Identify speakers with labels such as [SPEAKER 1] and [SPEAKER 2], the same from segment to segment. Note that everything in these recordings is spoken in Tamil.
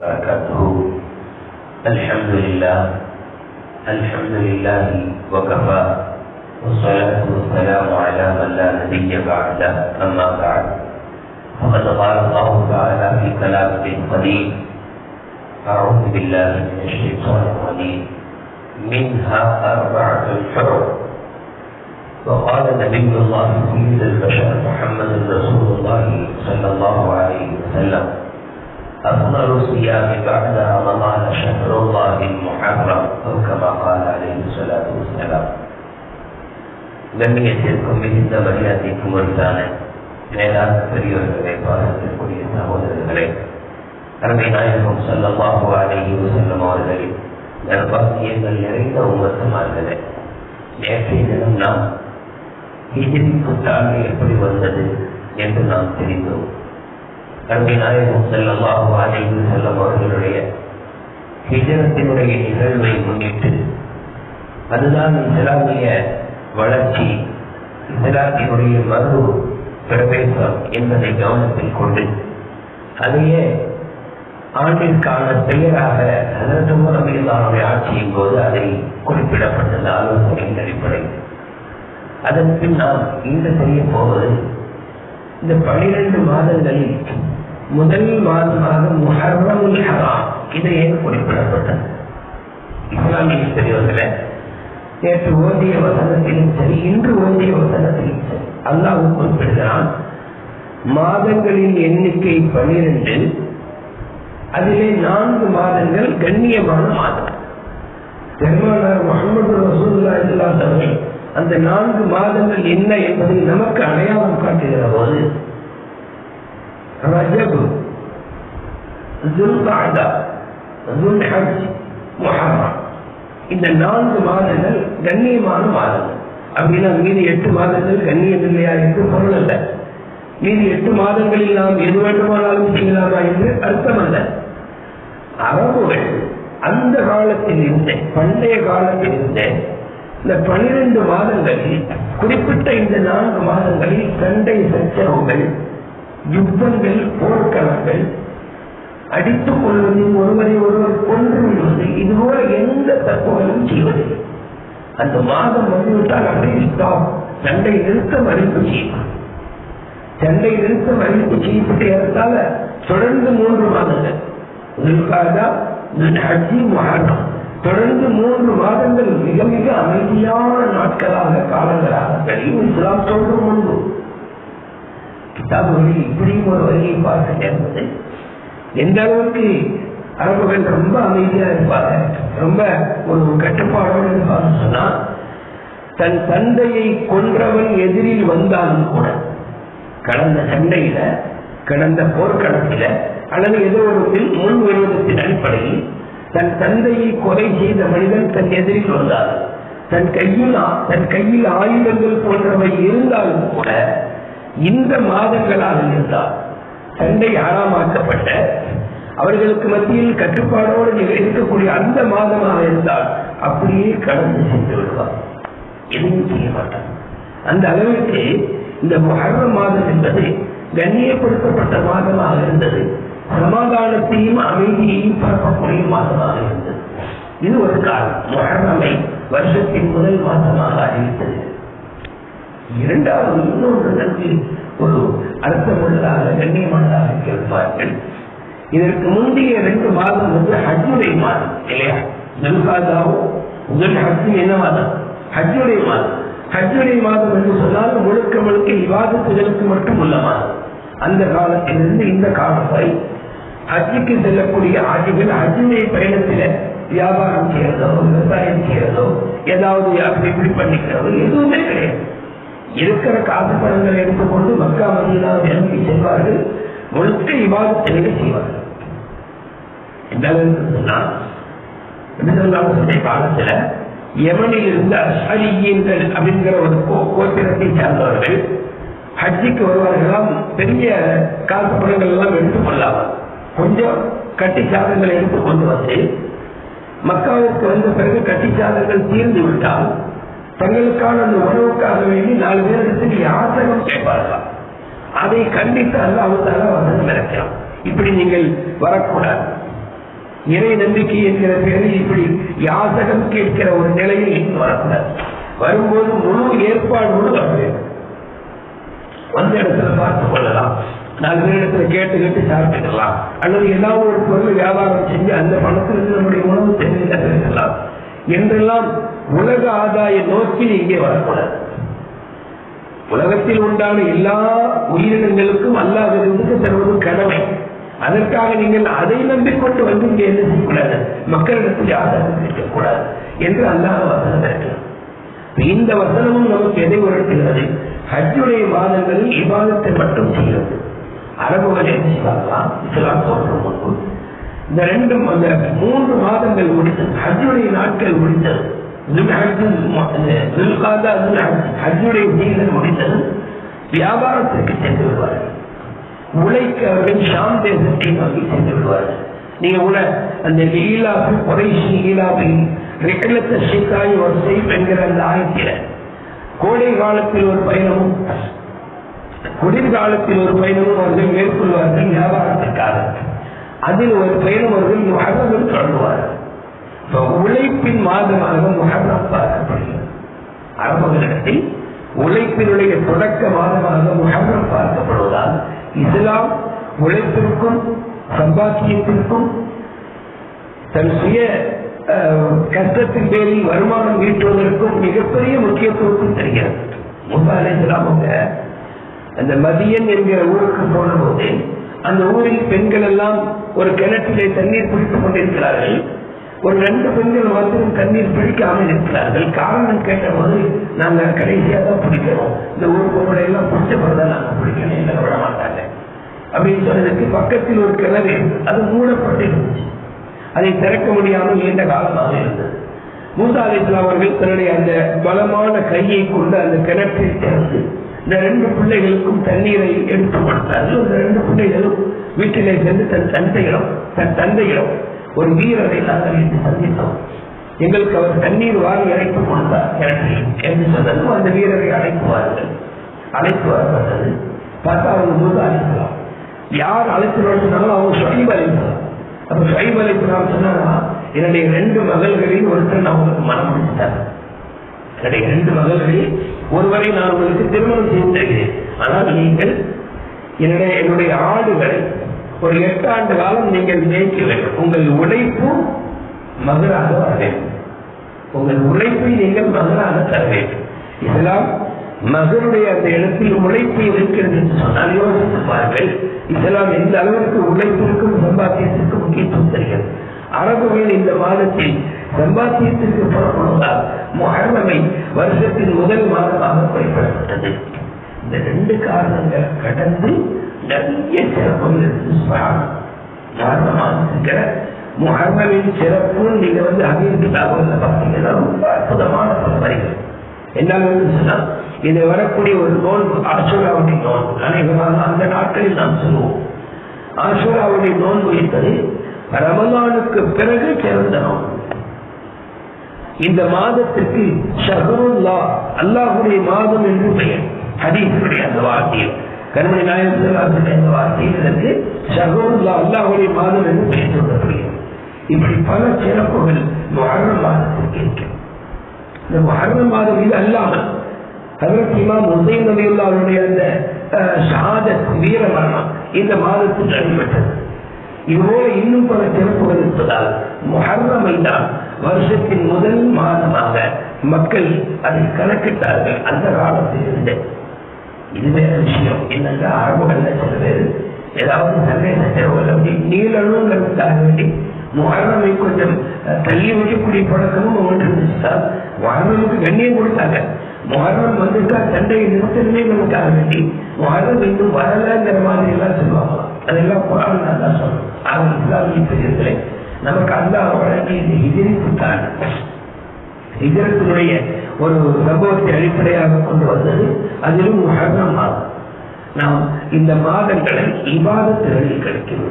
[SPEAKER 1] وبركاته. الحمد لله. الحمد لله وكفى. والصلاة والسلام على من لا نبي بعده. أما بعد. فقد قال الله تعالى في كلامه القديم أعوذ بالله من الشيطان الرجيم. منها أربعة حرم وقال نبي الله سيد البشر محمد رسول الله صلى الله عليه وسلم أفضل الصيام بعد رمضان شهر الله المحرم أو كما قال عليه الصلاة والسلام கண்ணியத்திற்கும் மிகுந்த மரியாதைக்கும் உரித்தான மேலான பெரியவர்களே பாரத்திற்குரிய சகோதரர்களே அருமை நாயகம் சொல்லமாக அழகி செல்லும் அவர்களில் நற்பாக்கியங்கள் நிறைந்த உமத்தமார்களே நேற்றைய தினம் நாம் ஹிஜிரி புத்தாண்டு எப்படி வந்தது என்று நாம் தெரிந்தோம் அருமை நாயகம் செல்லமாக அழகி செல்லும் அவர்களுடைய ஹிஜரத்தினுடைய நிகழ்வை முன்னிட்டு அதுதான் இஸ்லாமிய வளர்ச்சி இஸ்லாத்தினுடைய மறு பிரவேசம் என்பதை கவனத்தில் கொண்டு அதையே ஆண்டிற்கான பெயராக அதற்கு முறையிலான ஆட்சியின் போது அதை குறிப்பிடப்பட்டது ஆலோசனையின் அடிப்படையில். அதன் பின் நாம் இன்று செய்ய போவது இந்த பனிரெண்டு மாதங்களில் முதல் மாதமாக முஹர்ரமுல் ஹராம். இது ஏன் குறிப்பிடப்பட்டது? இஸ்லாமிய பெரியவர்களே நேற்று ஓதிய வசனத்திலும் சரி இன்று ஓதிய வசனத்திலும் சரி அல்லாவும் குறிப்பிடுகிறான் மாதங்களின் எண்ணிக்கை பனிரெண்டு அதிலே நான்கு மாதங்கள் கண்ணியமான மாதம். பெருமானார் முகமது ரசூல்லா இல்லாதவர்கள் அந்த நான்கு மாதங்கள் என்ன என்பதை நமக்கு அடையாளம் காட்டுகிற போது رجب ذو القعدة ذو الحج முஹர்ரம் இந்த நான்கு மாதங்கள் கண்ணியமான மாதங்கள் அப்படின்னா மீதி எட்டு மாதங்கள் கண்ணியம் இல்லையா என்று பொருள் அல்ல மீதி எட்டு மாதங்களில் நாம் எது வேண்டுமானாலும் செய்யலாமா என்று அர்த்தம் அல்ல அரபுகள் அந்த காலத்தில் இருந்த பண்டைய காலத்தில் இருந்த இந்த பனிரெண்டு மாதங்களில் குறிப்பிட்ட இந்த நான்கு மாதங்களில் சண்டை சச்சரவுகள் யுத்தங்கள் போர்க்களங்கள் அடித்துக் கொள்வது ஒருவரை ஒருவர் கொன்று விடுவது இது போல எந்த தத்துவமும் செய்வதில்லை. அந்த மாதம் வந்துவிட்டால் அப்படியே ஸ்டாப் சண்டை நிறுத்தம் அறிவிப்பு செய்யும் சண்டை நிறுத்தம் அறிவிப்பு செய்யப்பட்டு ஏறத்தால தொடர்ந்து மூன்று மாதங்கள் ஹஜ்ஜி மாறணும் தொடர்ந்து மூன்று மாதங்கள் மிக மிக அமைதியான நாட்களாக காலங்களாக கழிவு இஸ்லாம் சொல்ற முன்பு. கிதாபுகளில் இப்படியும் ஒரு வழியை பார்க்க நேர்ந்தது. எந்த அளவுக்கு அரபுகள் ரொம்ப அமைதியா இருப்பாங்க ரொம்ப ஒரு கட்டுப்பாடோடு இருப்பாங்க சொன்னா தன் தந்தையை கொன்றவன் எதிரில் வந்தாலும் கூட கடந்த சண்டையில கடந்த போர்க்களத்தில அல்லது ஏதோ ஒரு முன் விரோதத்தின் அடிப்படையில் தன் தந்தையை கொலை செய்த மனிதன் தன் எதிரில் வந்தார் தன் கையில் தன் கையில் ஆயுதங்கள் போன்றவை இருந்தாலும் கூட இந்த மாதங்களாக இருந்தால் சண்டை ஆறாமாக்கப்பட்ட அவர்களுக்கு மத்தியில் கட்டுப்பாடோடு இருக்கக்கூடிய அந்த மாதமாக இருந்தால் அப்படியே கடந்து சென்று விடுவார். எதுவும் செய்ய மாட்டார். அந்த அளவிற்கு இந்த மகர மாதம் என்பது கண்ணியப்படுத்தப்பட்ட மாதமாக இருந்தது. சமாதானத்தையும் அமைதியையும் பரப்பக்கூடிய மாதமாக இருந்தது. இது ஒரு காலம். மொஹர்ரமை வருஷத்தின் முதல் மாதமாக அறிவித்தது. இரண்டாவது இன்னொன்று ஒரு அர்த்தமுள்ளதாக கண்ணியமானதாக கேட்பார்கள் இதற்கு முந்தைய ரெண்டு மாதம் வந்து ஹஜ்ஜுடைய மாதம் இல்லையா? துல்காதாவும் முதல் ஹஜ்ஜு என்ன மாதம்? ஹஜ்ஜுடைய மாதம். ஹஜ்ஜுடைய மாதம் என்று சொன்னால் முழுக்க முழுக்க விவாதத்துகளுக்கு மட்டும் உள்ள மாதம். அந்த காலத்திலிருந்து இந்த காலம் வரை ஹஜ்ஜுக்கு செல்லக்கூடிய ஆட்சிகள் ஹஜ்ஜுடைய பயணத்தில வியாபாரம் செய்யறதோ விவசாயம் செய்யறதோ ஏதாவது அப்படி இப்படி பண்ணிக்கிறதோ எதுவுமே கிடையாது. இருக்கிற காசு பணங்களை எடுத்துக்கொண்டு மக்கா மதினா விரும்பி செல்வார்கள். முழுக்க விவாதத்திலே செய்வார்கள். எந்த அளவுக்கு சொன்னால் காலத்துல எவனில் இருந்த அஸ்ஹரியீன்கள் அப்படிங்கிற ஒரு கோத்திரத்தை சார்ந்தவர்கள் ஹஜ்ஜிக்கு வருவார்களாம் பெரிய காசு பணங்கள் எல்லாம் எடுத்துக் கொள்ளாமல் கொஞ்சம் கட்டி சாதங்களை எடுத்துக் கொண்டு வந்து மக்காவுக்கு வந்த பிறகு கட்டி சாதங்கள் தீர்ந்து விட்டால் தங்களுக்கான அந்த உணவுக்காக வேண்டி நாலு பேரிடத்தில் யாசகம் கேட்பார்களாம் அதை கண்டித்து அல்லாவுத்தால வந்து நினைக்கலாம் இப்படி நீங்கள் வரக்கூடாது. இறை நம்பிக்கை என்கிற பேரில் இப்படி யாசகம் கேட்கிற ஒரு நிலையில் இன்னும் வரக்கூடாது. வரும்போது முழு ஏற்பாடோடு வர வேண்டும். வந்த இடத்துல பார்த்துக் கொள்ளலாம். நாலு பேர் இடத்துல கேட்டு கேட்டு சாப்பிட்டுக்கலாம். அல்லது ஏதாவது ஒரு பொருள் வியாபாரம் செஞ்சு அந்த பணத்திலிருந்து நம்முடைய உணவு தெரிஞ்சு என்றெல்லாம் உலக ஆதாய நோக்கில் இங்கே வரக்கூடாது. உலகத்தில் உண்டான எல்லா உயிரினங்களுக்கும் அல்லாதிருந்து தருவது கடமை. அதற்காக நீங்கள் அதை நம்பிக்கொண்டு வந்து இங்கே என்ன செய்யக்கூடாது? மக்களிடத்தில் ஆதாரம் கிடைக்கக்கூடாது என்று அல்லாஹ் வசனம் இந்த வசனமும் நமக்கு எதை உணர்த்துகிறது? ஹஜ்ஜுடைய மாதங்களில் விவாதத்தை மட்டும் செய்கிறது. அரபுகள் என்ன செய்வார்களா? இஸ்லாம் தோன்றும் முன்பு இந்த ரெண்டும் அந்த மூன்று மாதங்கள் முடித்தது. ஹஜ்ஜுடைய நாட்கள் முடித்தது. ஹஜ்ஜுடைய சீசன் முடித்தது வியாபாரத்திற்கு சென்று விடுவார்கள். உழைக்க அவர்கள் ஷாம் தேசத்தை நோக்கி சென்று விடுவார்கள். நீங்க கூட அந்த லீலாபி குறைசி லீலாபி ரெக்கலத்த ஷிக்காய் ஒரு செய்ப் என்கிற அந்த ஆயத்தில கோடை காலத்தில் ஒரு பயணமும் குளிர்காலத்தில் ஒரு பயணமும் அவர்கள் மேற்கொள்வார்கள் வியாபாரத்திற்காக. அதில் ஒரு பயணம் அவர்கள் முகரம் தொடங்குவார்கள் உழைப்பின் மாதமாக முகரம் பார்க்கப்படுகிறது. அரபுகளிடத்தில் உழைப்பினுடைய தொடக்க மாதமாக முகரம் பார்க்கப்படுவதால் இஸ்லாம் உழைப்பிற்கும் சம்பாத்தியத்திற்கும் தன் சுய கஷ்டத்தின் பேரில் வருமானம் ஈட்டுவதற்கும் மிகப்பெரிய முக்கியத்துவத்தை தருகிறது. முசாலே அவங்க அந்த மதியன் என்கிற ஊருக்கு போன போது அந்த ஊரில் பெண்கள் எல்லாம் ஒரு கிணற்றிலே தண்ணீர் பிடித்துக் கொண்டிருக்கிறார்கள். ஒரு ரெண்டு பெண்கள் மாத்திரம் தண்ணீர் பிடிக்காமல் இருக்கிறார்கள். காரணம் கேட்டபோது நாங்க கடைசியாக தான் பிடிக்கிறோம் இந்த ஊர் பொம்பளை எல்லாம் பிடிச்ச பிறதான் நாங்க பிடிக்கணும் இல்லை விட மாட்டாங்க. அப்படின்னு சொன்னதுக்கு பக்கத்தில் ஒரு கிணறு அது மூடப்பட்டிருந்துச்சு அதை திறக்க முடியாமல் நீண்ட காலமாக இருந்தது. மூசா அலிஸ்லாம் அவர்கள் தன்னுடைய அந்த பலமான கையை கொண்டு அந்த கிணற்றை திறந்து இந்த ரெண்டு பிள்ளைகளுக்கும் தண்ணீரை எடுத்து கொடுத்தார்கள். இந்த ரெண்டு பிள்ளைகளும் வீட்டிலே சென்று தன் தந்தையிடம் தன் தந்தையிடம் ஒரு வீரரை நாங்கள் என்று சந்தித்தோம். எங்களுக்கு அவர் தண்ணீர் வாரி அழைத்து கொடுத்தார். கிணற்றில் என்று சொன்னதும் அந்த வீரரை அழைக்குவார்கள் அழைத்து வரப்பட்டது. பார்த்தா அவங்க மூசா அழைக்கலாம் யார் அழைத்து நடத்தினாலும் அவங்க ஷைப் அழைக்கலாம் அப்ப ஷைப் அழைக்கலாம் சொன்னா என்னுடைய ரெண்டு மகள்களில் ஒருத்தர் நான் உங்களுக்கு மனம் முடித்தார் என்னுடைய ரெண்டு மகள்களில் ஒருவரை நான் உங்களுக்கு திருமணம் செய்து ஆனால் நீங்கள் என்னுடைய என்னுடைய ஆடுகளை ஒரு எட்டு ஆண்டு காலம் நீங்கள் மேய்க்க வேண்டும். உங்கள் உழைப்பும் மகராக வர வேண்டும். உங்கள் உழைப்பை நீங்கள் மகராக தர வேண்டும். இதெல்லாம் மகனுடைய அந்த இடத்தில் உழைப்பு இருக்கிறது என்று சொன்னால் யோசித்து பாருங்கள். இதெல்லாம் எந்த அளவிற்கு உழைப்பிற்கும் சம்பாத்தியத்திற்கும் முக்கியத்துவம் தருகிறது? அரபுகள் இந்த மாதத்தில் சம்பாத்தியத்திற்கு புறப்படுவதால் முகர்ணமை வருஷத்தின் முதல் மாதமாக குறிப்பிடப்பட்டது இந்த ரெண்டு காரணங்களை கடந்து நிறைய சிறப்புகள் காரணமாக இருக்கிற முகர்மவின் சிறப்பு நீங்க வந்து அகிர்ந்து தகவல் பார்த்தீங்கன்னா ரொம்ப அற்புதமான பல வரிகள் சொன்னா இது வரக்கூடிய ஒரு நோன்பு ஆசுராவுடைய நோன்பு. அனைவராக அந்த நாட்களில் நாம் சொல்லுவோம். ஆசுராவுடைய நோன்பு என்பது ரமலானுக்கு பிறகு சிறந்த நோன்பு. இந்த மாதத்திற்கு ஷஹருல்லா அல்லாஹுடைய மாதம் என்று பெயர். ஹதீஸுடைய அந்த வார்த்தையில். கருமணி நாயகத்தினுடைய அந்த வார்த்தையில் இதற்கு ஷஹருல்லா அல்லாஹுடைய மாதம் என்று பெயர் சொல்லப்படுகிறது. இப்படி பல சிறப்புகள் மொஹர்ரம் மாதத்திற்கு இருக்கிறது இந்த மொஹர்ரம் மாதம் இது அல்லாமல் ஹதரத் இமாம் உசைன் நபியுல்லா அவருடைய அந்த ஷஹாதத் வீர மரணம் இந்த மாதத்தில் அடிபட்டது. இதுபோல இன்னும் பல சிறப்புகள் இருப்பதால் முஹர்ரமை தான் வருஷத்தின் முதல் மாதமாக மக்கள் அதை கணக்கிட்டார்கள். அந்த காலத்திலிருந்து. இது வேற விஷயம். என்னென்ன அரபுகள்ல சில பேர் ஏதாவது சந்தேக செலவுகள் அப்படி நீளணுங்கிறதுக்காக வேண்டி முஹர்ரமை கொஞ்சம் தள்ளி வைக்கக்கூடிய பழக்கமும் அவங்களுக்கு இருந்துச்சுதான் முஹர்ரமுக்கு கண்ணியம் கொடுத்தாங்க. முஹர்ரம் வந்துட்டா சண்டையை நிறுத்தணுமே நமக்காக வேண்டி முஹர்ரம் இன்னும் வரலங்கிற மாதிரி எல்லாம் சொல்லுவாங்க. அதெல்லாம் குரான் தான் சொல்லணும் அவன் இஸ்லாமிய பெரியர்களே நமக்கு அல்லா வழங்கி இந்த ஹிஜரி புத்தாண்டு ஹிஜரத்தினுடைய ஒரு சம்பவத்தை அடிப்படையாக கொண்டு வந்தது. அதிலும் முஹர்ரம் மாதம் நாம் இந்த மாதங்களை இவாதத்திறனில் கிடைக்கிறது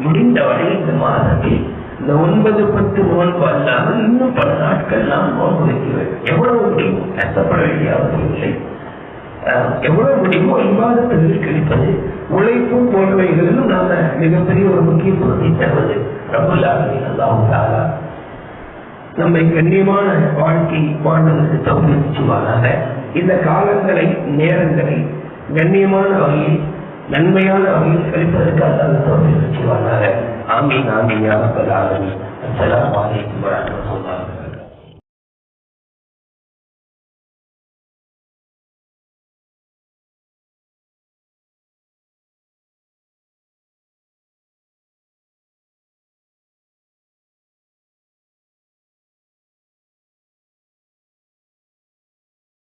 [SPEAKER 1] முடிந்தவரை இந்த மாதத்தில் இந்த ஒன்பது பத்து நோன்பு அல்லாமல் இன்னும் பல நாட்கள் நாம் நோன்பு வைக்க வேண்டும் எவ்வளவு முடியுமோ கஷ்டப்பட வேண்டிய அவசியம் இல்லை. எவ்வளவு முடியுமோ இவாதத்திறனில் கிடைப்பது உழைப்பு மிகப்பெரிய ஒரு முக்கியத்துவத்தை தருவது ரகுல்லாவின் நம்மை கண்ணியமான வாழ்க்கை வாழ்வதற்கு தகுதி செய்வாராக இந்த காலங்களை நேரங்களை கண்ணியமான வகையில் நன்மையான வகையில் கழிப்பதற்காக தகுதி செய்வாராக ஆமீன் ஆமீன் யாரப்பல் ஆமீன் அஸ்ஸலாமு அலைக்கும் வரஹ்மத்துல்லாஹி